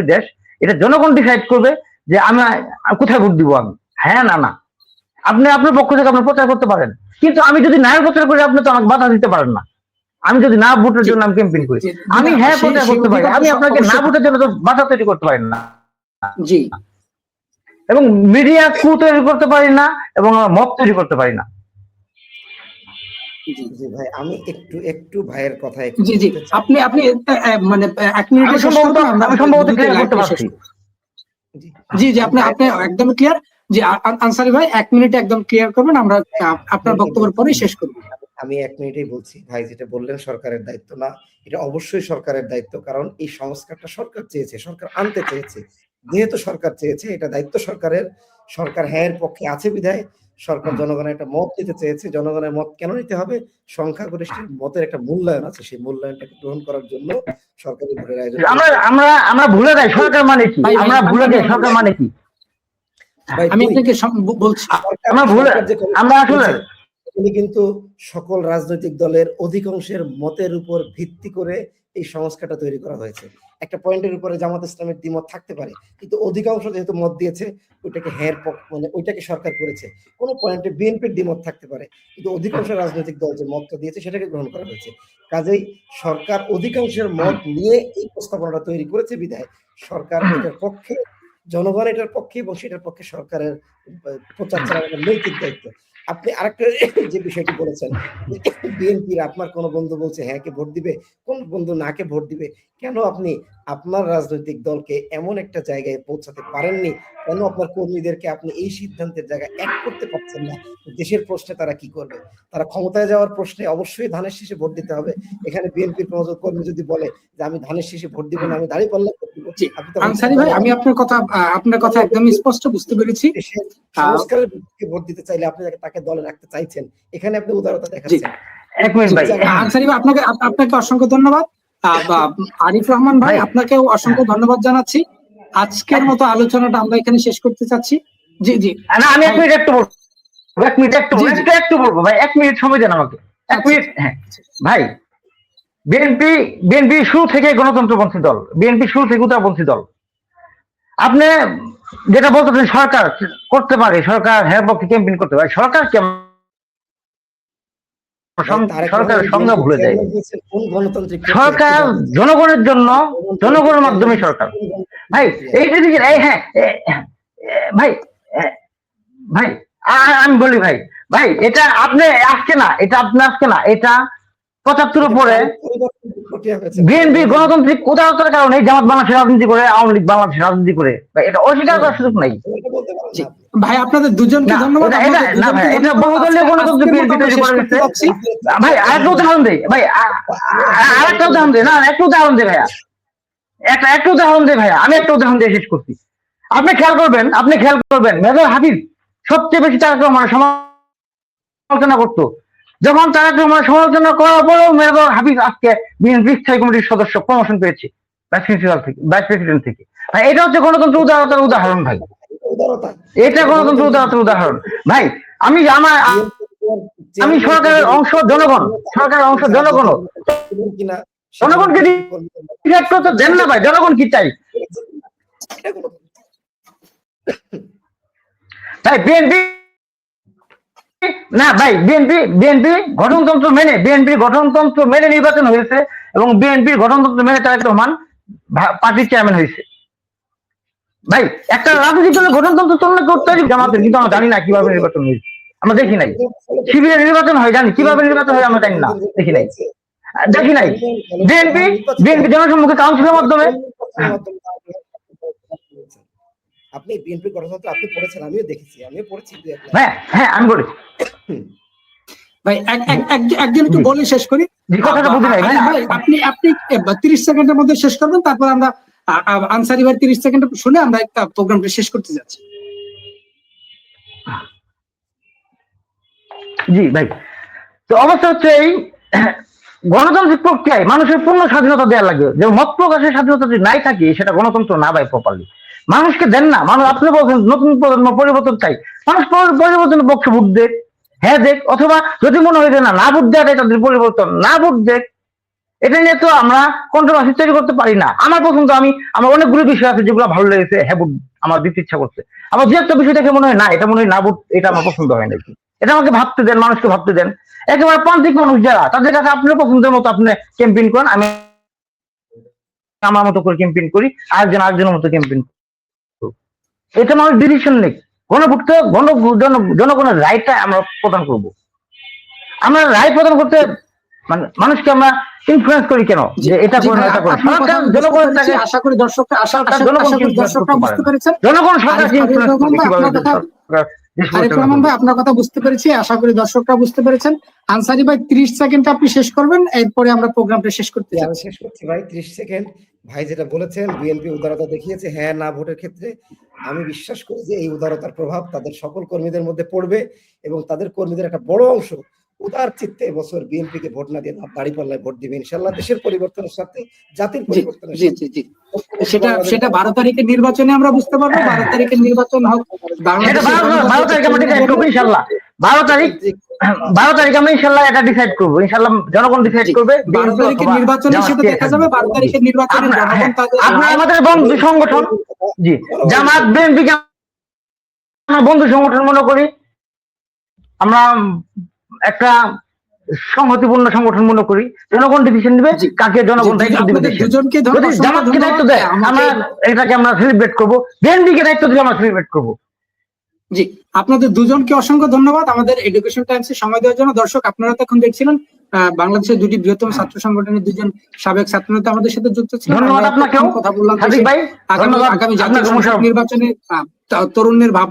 দেশ এটা জনগণ ডিসাইড করবে যে আমি কোথায় ভোট দিব আমি। হ্যাঁ না না। আপনি আপনার পক্ষ থেকে আপনি প্রচার করতে পারেন। কিন্তু আমি যদি না প্রচার করি আপনি তো আমাকে বাধা দিতে পারেন না। আমি যদি না ভোটের জন্য আমি ক্যাম্পেইন করি আমি হ্যাঁ প্রচার করতে পারি। আমি আপনাকে না ভোটের জন্য তো বাধা তৈরি করতে পারি না। জি। এবং মিডিয়া কু তৈরি করতে পারি না এবং মত তৈরি করতে পারি না। জি জি ভাই আমি একটু একটু ভাইয়ের কথা জি জি আপনি আপনি মানে এক মিনিটে সম্ভবত আমি সম্ভবত clear করতে পারছি। জি। জি আপনি আপনি একদম ক্লিয়ার জি আনসারি ভাই এক মিনিটে একদম ক্লিয়ার করবেন আমরা আপনার বক্তব্যের পরেই শেষ করব। আমি এক মিনিটেই বলছি ভাই যেটা বললেন সরকারের দায়িত্ব না এটা অবশ্যই সরকারের দায়িত্ব কারণ এই সংস্কারটা সরকার চেয়েছে সরকার আনতে চেয়েছে। যেহেতু সরকার চেয়েছে এটা দায়িত্ব সরকারের সরকার হ্যাঁ পক্ষে আছে বিধায় সরকার জনগণের একটা মত নিতে চেয়েছে জনগণের মত কেন নিতে হবে? সংখ্যাগরিষ্ঠের মতের একটা মূল্যায়ন আছে সেই মূল্যায়নটাকে গ্রহণ করার জন্য সরকারি ভোটের আয়োজন আমরা আমরা আমরা ভুলে যাই সরকার মানে কি? আমরা ভুলে যাই সরকার মানে কি? আমি আপনাকে বলছি। আমরা ভুলে আমরা আসলে তিনি কিন্তু সকল রাজনৈতিক দলের অধিকাংশের মতের উপর ভিত্তি করে এই সংস্কারটা তৈরি করা হয়েছে। একটা পয়েন্টের উপরে জামাত ইসলামের দ্বিমত থাকতে পারে। কিন্তু অধিকাংশ যেহেতু মত দিয়েছে, ওইটাকে পক্ষ মানে ওইটাকে সরকার করেছে, কোন পয়েন্টে বিএনপির দ্বিমত থাকতে পারে। কিন্তু অধিকাংশ রাজনৈতিক দল যে মতটা দিয়েছে, সেটাকে গ্রহণ করা হয়েছে। কাজেই সরকার অধিকাংশের মত নিয়ে এই প্রস্তাবনাটা তৈরি করেছে বিধায়। সরকার এটার পক্ষে, জনগণ এটার পক্ষে এবং সেটার পক্ষে সরকারের প্রচার চালানোর নৈতিক দায়িত্ব। আপনি আরেকটা যে বিষয়টি বলেছেন বিএনপির আপনার কোন বন্ধু বলছে হ্যাঁ কে ভোট দিবে? কোন বন্ধু না, কে ভোট দিবে? কেন আপনি আপনার রাজনৈতিক দলকে এমন একটা জায়গায় পৌঁছাতে পারেননি? কেন আপনার কর্মীদেরকে আপনি এই সিদ্ধান্তের জায়গায় এক করতে পারছেন না? দেশের প্রশ্নে তারা কি করবে? তারা ক্ষমতায় যাওয়ার প্রশ্নে অবশ্যই ধানের শেষে ভোট দিতে হবে। এখানে বিএনপির কোনো কর্মী যদি বলে যে আমি ধানের শেষে ভোট দিব না আমি দাঁড়িয়ে পারলাম আনসারি ভাই আমি আপনার কথা আপনার কথা একদম স্পষ্ট বুঝতে পেরেছি। সংস্কারের ভোট দিতে চাইলে আপনি তাকে- দলে রাখতে চাইছেন। এখানে আপনি উদারতা দেখাচ্ছেন। এক মিনিট ভাই আনসারি ভাই আপনাকে আপনাকে অসংখ্য ধন্যবাদ। আরিফ রহমান ভাই। আপনাকেও অসংখ্য ধন্যবাদ জানাচ্ছি। আজকের মতো আলোচনাটা আমরা এখানে শেষ করতে চাচ্ছি। জি জি। না আমি এক মিনিট একটু বলব। এক মিনিট একটু। একটু বলব ভাই এক মিনিট সময় দেন আমাকে। এক আচ্ছা। মিনিট হ্যাঁ। ভাই বিএনপি বিএনপি শুরু থেকে গণতন্ত্রপন্থী দল বিএনপি শুরু থেকে উদারপন্থী দল। আপনি যেটা বলতেছেন সরকার করতে পারে সরকার হ্যাঁ পক্ষে ক্যাম্পেইন করতে পারে সরকার কেমন সংজ্ঞা ভুলে যায়। সরকার জনগণের জন্য জনগণের মাধ্যমে সরকার। ভাই এই দিকে এই হ্যাঁ ভাই ভাই আমি বলি ভাই ভাই এটা আপনি আজকে না এটা আপনি আজকে না এটা পঁচাত্তর পরে বিএনপি গণতান্ত্রিক উদারতার কারণে জামাত বাংলাদেশের রাজনীতি করে আওয়ামী লীগ বাংলাদেশের রাজনীতি করে। ভাই এটা অস্বীকার করার সুযোগ নাই। ভাই আপনাদের দুজনকে ধন্যবাদ। এটা- আপনাদের এটা- না ভাই, এটা বহুদলীয় গণতন্ত্র বিএনপি তৈরি করে দিচ্ছে। ভাই আরেকটা উদাহরণ দেই। ভাই আ- আ- আরেকটা উদাহরণ দেই। না একটা উদাহরণ দেই ভাইয়া। একটা একটা উদাহরণ দেই ভাইয়া। আমি একটা উদাহরণ দিয়ে শেষ করছি। আপনি খেয়াল করবেন আপনি খেয়াল করবেন মেজর হাবিব সবচেয়ে বেশি তারেক রহমানের সমালোচনা করতো। যখন তারেক রহমানের সমালোচনা করার পরেও মেজর হাবিব আজকে বিএনপি স্থায়ী কমিটির সদস্য প্রমোশন পেয়েছে। ভাইস প্রিন্সিপাল থেকে ভাইস প্রেসিডেন্ট থেকে। ভাই এটা হচ্ছে গণতন্ত্র উদারতার উদাহরণ ভাই। উদারতা। এটা গণতন্ত্র উদারতার উদাহরণ। ভাই আমি আমার আমি সরকারের অংশ জনগণ সরকারের অংশ জনগণ। জনগণকে ডিসাইড করতে দেন না ভাই জনগণ কি চাই? ভাই বিএনপি না ভাই বিএনপি বিএনপি গঠনতন্ত্র মেনে বিএনপি গঠনতন্ত্র মেনে নির্বাচন হয়েছে এবং বিএনপির গঠনতন্ত্র মেনে তারেক রহমান পার্টির চেয়ারম্যান হয়েছে। ভাই একটা রাজনৈতিক দলের গঠনতন্ত্র তুলনা করতে পারি জামাতের কিন্তু আমরা জানি না কীভাবে নির্বাচন হয়েছে। আমরা দেখি নাই। শিবিরের নির্বাচন হয় জানি। কীভাবে নির্বাচন হয় আমরা জানি না। দেখি নাই। দেখি নাই। বিএনপি বিএনপি জনসম্মুখে কাউন্সিলের মাধ্যমে। আপনি বিএনপি গণতন্ত্র আপনি পড়েছেন আমিও দেখেছি আমিও পড়েছি। হ্যাঁ হ্যাঁ আমি বলি ভাই এক- এক- এক- একজন একটু বলে শেষ করি। কথাটা বুঝি নাই ভাই। ভাই, আপনি আপনি তিরিশ সেকেন্ডের মধ্যে শেষ করবেন তারপর আমরা আনসারি ভাই তিরিশ সেকেন্ড শুনে আমরা একটা প্রোগ্রামটা শেষ করতে যাচ্ছি। জি, ভাই। তো অবস্থা হচ্ছে এই, গণতান্ত্রিক প্রক্রিয়ায় মানুষের পূর্ণ স্বাধীনতা দেওয়া লাগে যে মত প্রকাশের স্বাধীনতা যদি নাই থাকে, সেটা গণতন্ত্র না ভাই প্রপারলি মানুষকে দেন না। মানুষ, আপনি বলছেন নতুন প্রজন্ম পরিবর্তন চাই। মানুষ পরি- পরিবর্তনের পক্ষে ভোট দেখ হ্যাঁ দেখ। অথবা যদি মনে হয় যে না না ভোট দেওয়াটাই তাদের পরিবর্তন, না ভোট দেখ এটা নিয়ে তো আমরা কন্ট্রোভার্সি তৈরি করতে পারি না। আমার পছন্দ আমি, আমার অনেকগুলো বিষয় আছে যেগুলো ভালো লেগেছে হ্যাবুট আমার দিতে ইচ্ছা করছে। আমার যে একটা বিষয় দেখে মনে হয়, না, এটা মনে হয় না এটা আমার পছন্দ হয় নাকি এটা আমাকে ভাবতে দেন, মানুষকে ভাবতে দেন। একেবারে প্রান্তিক মানুষ যারা, তাদের কাছে আপনার পছন্দের মতো আপনি ক্যাম্পেইন করেন, আমি আমার মতো করে ক্যাম্পেইন করি, আরেকজন আরেকজনের মতো ক্যাম্পেইন এটা মানুষ ডিসিশন নেই গণভোট গণ জন- জনগণের রায়টা আমরা প্রদান করব। আমরা রায় প্রদান করতে মানে মানুষকে আমরা ইনফ্লুয়েন্স করি কেন? যে এটা এটা করে সরকার বুঝতে জনগণের পেরেছি। আশা করি দর্শকরা আশা influence দর্শকরা বুঝতে পেরেছেন। জনগণ সরকারকে ইনফ্লুয়েন্স করে ভাই, কীভাবে আপনার কথা- আরিফ রহমান ভাই আপনার কথা বুঝতে পেরেছি আশা করি দর্শকরা বুঝতে পেরেছেন। আনসারি ভাই ত্রিশ সেকেন্ড আপনি শেষ করবেন এরপরে আমরা প্রোগ্রামটা শেষ করতে চাই শেষ করছি ভাই ত্রিশ সেকেন্ড। ভাই যেটা বলেছেন বিএনপি উদারতা দেখিয়েছে হ্যাঁ না ভোটের ক্ষেত্রে। আমি বিশ্বাস করি যে এই উদারতার প্রভাব তাদের সকল কর্মীদের মধ্যে পড়বে এবং তাদের কর্মীদের একটা বড় অংশ উদার চিত্তে এবছর বিএনপি কে ভোট না দিয়ে দাঁড়ি পাল্লায় ভোট দিবে। ইনশাল্লাহ দেশের পরিবর্তনের সাথে জাতির পরিবর্তনের সাথে জি জি। সেটা সেটা বারো তারিখের নির্বাচনে আমরা বুঝতে পারব বারো তারিখের নির্বাচন হোক বারো তারিখ আমরা ডিসাইড করব ইনশাল্লাহ বারো তারিখ বারো তারিখ আমরা ইনশাল্লাহ এটা ডিসাইড করব। ইনশাল্লাহ জনগণ ডিসাইড করবে। বারো তারিখের নির্বাচনে সেটা দেখা যাবে বারো তারিখের নির্বাচনে আপনার- জনগণ হ্যাঁ, আপনার আমাদের বন্ধু সংগঠন। জি জামাত বিএনপি কে আমরা বন্ধু সংগঠন মনে করি। আমরা একটা সংহতিপূর্ণ সংগঠন মনে করি। জনগণ ডিসিশন দিবে কাকে জনগণ দায়িত্ব দিবে জামাতকে দায়িত্ব দেয় আমরা এটাকে আমরা সেলিব্রেট করব। বিএনপি কে দায়িত্ব দিলে আমরা সেলিব্রেট করব। জি আপনাদের দুজনকে অসংখ্য ধন্যবাদ। আমাদের এডুকেশন টাইমসে সময় দেওয়ার জন্য দর্শক আপনারা তো এখন দেখছিলেন বাংলাদেশের দুটি বৃহত্তম ছাত্র সংগঠনের দুজন সাবেক ছাত্রনেতা আমাদের সাথে যুক্ত ছিলেন। ধন্যবাদ আমরা আপনাকেও। কথা বললাম ভাই আগামী আগামী জাতীয় আপনাকে। নির্বাচনে তরুণের ভাবনা